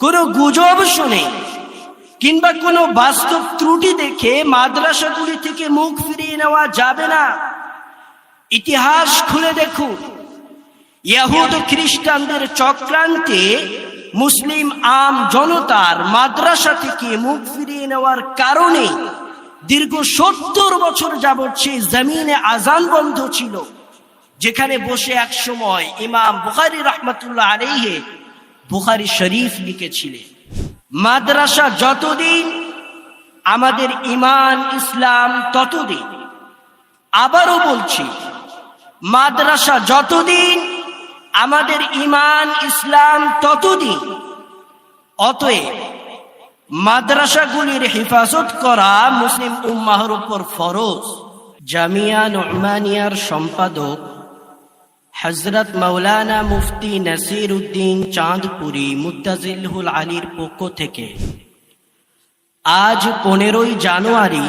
কোনো গুজব শুনে কিংবা কোনো বাস্তব ত্রুটি দেখে মাদ্রাসাগুলি থেকে মুখ ফিরিয়ে নেওয়া যাবে না। ইতিহাস খুলে দেখুন। ইয়াহুদ খ্রিস্টানদের চক্রান্তে মুসলিম আম জনতার মাদ্রাসা থেকে মুখ ফিরিয়ে নেওয়ার কারণে দীর্ঘ সত্তর বছর যাবৎ সেই জমিনে আজান বন্ধ ছিল, যেখানে বসে এক সময় ইমাম বুখারি রহমতুল্লাহ আলাইহে বুখারি শরীফ লিখেছিলেন, মাদ্রাসা যতদিন আমাদের ইমান ইসলাম ততদিন। আবারও বলছি, মাদ্রাসা যতদিন আমাদের ইমান ইসলাম ততদিন, অতএব মাদ্রাসাগুলির হেফাজত করা মুসলিম উম্মাহর উপর ফরজ। জামিয়া নোমানিয়ার সম্পাদক হজরত মৌলানা মুফতি নাসির উদ্দিন চাঁদপুরি মুদাজিলহুল আলীর পক্ষ থেকে আজ পনেরোই জানুয়ারি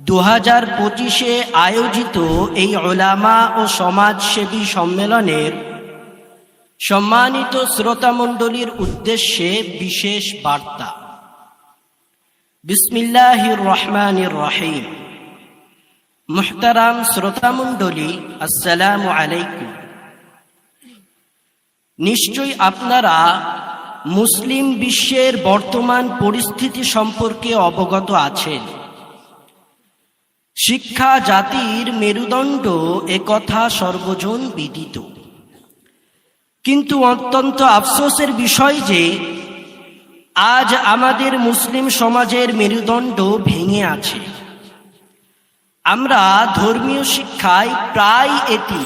দু হাজার পঁচিশে আয়োজিত এই ওলামা ও সমাজসেবী সম্মেলনের সম্মানিত শ্রোতামণ্ডলীর উদ্দেশ্যে বিশেষ বার্তা। বিসমিল্লাহির রহমানির রহিম। মুহতারাম শ্রোতামণ্ডলী, আসসালাম আলাইকুম। নিশ্চয়ই আপনারা মুসলিম বিশ্বের বর্তমান পরিস্থিতি সম্পর্কে অবগত আছেন। শিক্ষা জাতির মেরুদণ্ড একথা সর্বজন বিদিত। কিন্তু অত্যন্ত আফসোসের বিষয় যে, আজ আমাদের মুসলিম সমাজের মেরুদণ্ড ভেঙে আছে। আমরা ধর্মীয় শিক্ষায় প্রায় এটি।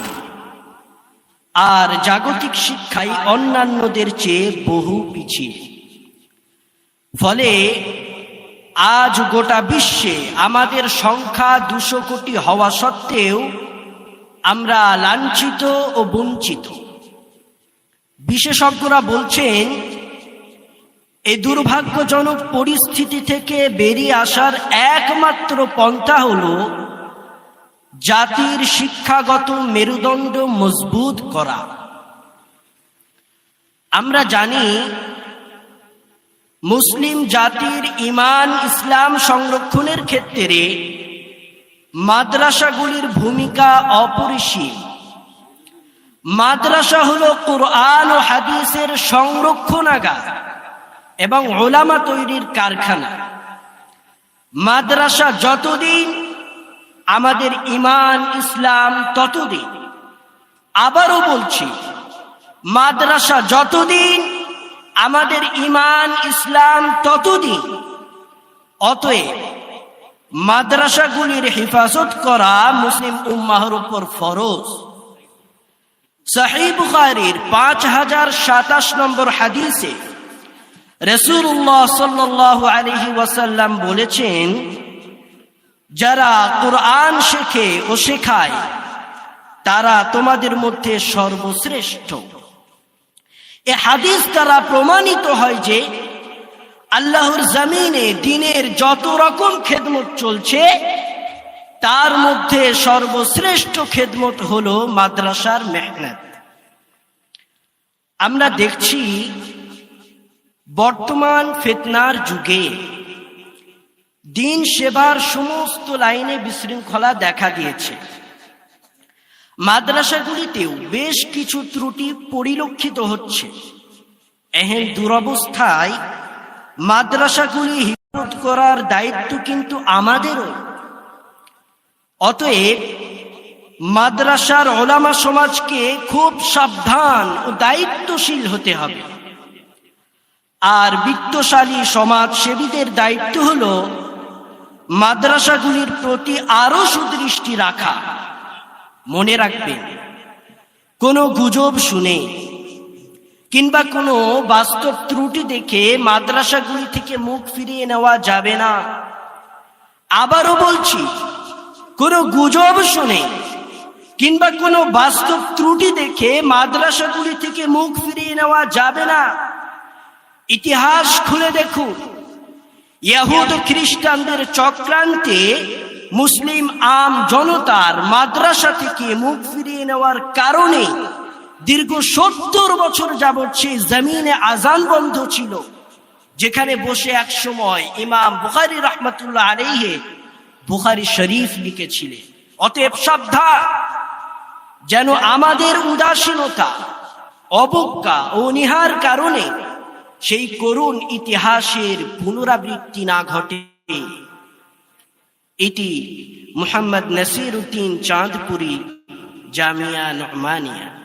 আর জাগতিক শিক্ষায় অন্যান্যদের চেয়ে বহু পিছিয়ে। ফলে আজ গোটা বিশ্বে আমাদের সংখ্যা দুশো কোটি হওয়া সত্ত্বেও আমরা লাঞ্ছিত ও বঞ্চিত। বিশেষজ্ঞরা বলছেন এই দুর্ভাগ্যজনক পরিস্থিতি থেকে বেরিয়ে আসার একমাত্র পন্থা হল জাতির শিক্ষাগত মেরুদণ্ড মজবুত করা। আমরা জানি, মুসলিম জাতির ইমান ইসলাম সংরক্ষণের ক্ষেত্রে মাদ্রাসাগুলির ভূমিকা অপরিসীম। মাদ্রাসা হল কোরআন ও হাদিসের সংরক্ষণাগার এবং ওলামা তৈরির কারখানা। মাদ্রাসা যতদিন আমাদের ইমান ইসলাম ততদিন। আবারও বলছি, মাদ্রাসা যতদিন, আমাদের ইমান ইসলাম ততদিন। অতএব মাদ্রাসাগুলির হেফাজত করা মুসলিম উম্মাহর উপর ফরজ। সাহি বুখারির পাঁচ হাজার সাতাশ নম্বর হাদিসে রসুল্লাহ সাল্লাহ আলহি ওয়াসাল্লাম বলেছেন যারা কোরআন শেখে ও শেখায়, তারা তোমাদের মধ্যে সর্বশ্রেষ্ঠ। এ হাদিস দ্বারা প্রমাণিত হয় যে আল্লাহর জমিনে দিনের যত রকম খেদমত চলছে, তার মধ্যে সর্বশ্রেষ্ঠ খেদমত হল মাদ্রাসার মেহনত। আমরা দেখছি বর্তমান ফেতনার যুগে দিন সেবার সমস্ত লাইনে বিশৃঙ্খলা দেখা দিয়েছে। মাদ্রাসাগুলিতেও বেশ কিছু ত্রুটি পরিলক্ষিত হচ্ছে। এহেন দুরবস্থায় মাদ্রাসাগুলি হিফত করার দায়িত্ব কিন্তু আমাদেরও। অতএব মাদ্রাসার ওলামা সমাজকে খুব সাবধান ও দায়িত্বশীল হতে হবে। আর বিত্তশালী সমাজসেবীদের দায়িত্ব হল মাদ্রাসাগুলির প্রতি আরও সুদৃষ্টি রাখা। মনে রাখবেন, কোনো গুজব শুনে কিংবা কোনো বাস্তব ত্রুটি দেখে মাদ্রাসাগুলি থেকে মুখ ফিরিয়ে নেওয়া যাবে না। আবারও বলছি, কোনো গুজব শুনে কিংবা কোনো বাস্তব ত্রুটি দেখে মাদ্রাসাগুলি থেকে মুখ ফিরিয়ে নেওয়া যাবে না। ইতিহাস খুলে দেখুন। ইয়াহুদ খ্রিস্টানদের চক্রান্তে মুসলিম আম জনতার মাদ্রাসা থেকে মুখ ফিরিয়ে নেওয়ার কারণে দীর্ঘ সত্তর বছর যাবৎ সেই জমিনে আজান বন্ধ ছিল, যেখানে বসে এক সময় ইমাম বুখারি রহমতুল্লাহ আলাইহে বুখারি শরীফ লিখেছিলেন, অতএব সাবধান, যেন আমাদের উদাসীনতা, অবজ্ঞা ও নিহার কারণে সেই করুণ ইতিহাসের পুনরাবৃত্তি না ঘটে। এটি মোহাম্মদ নাসির উদ্দিন চাঁদপুরি জামিয়া নহমানিয়া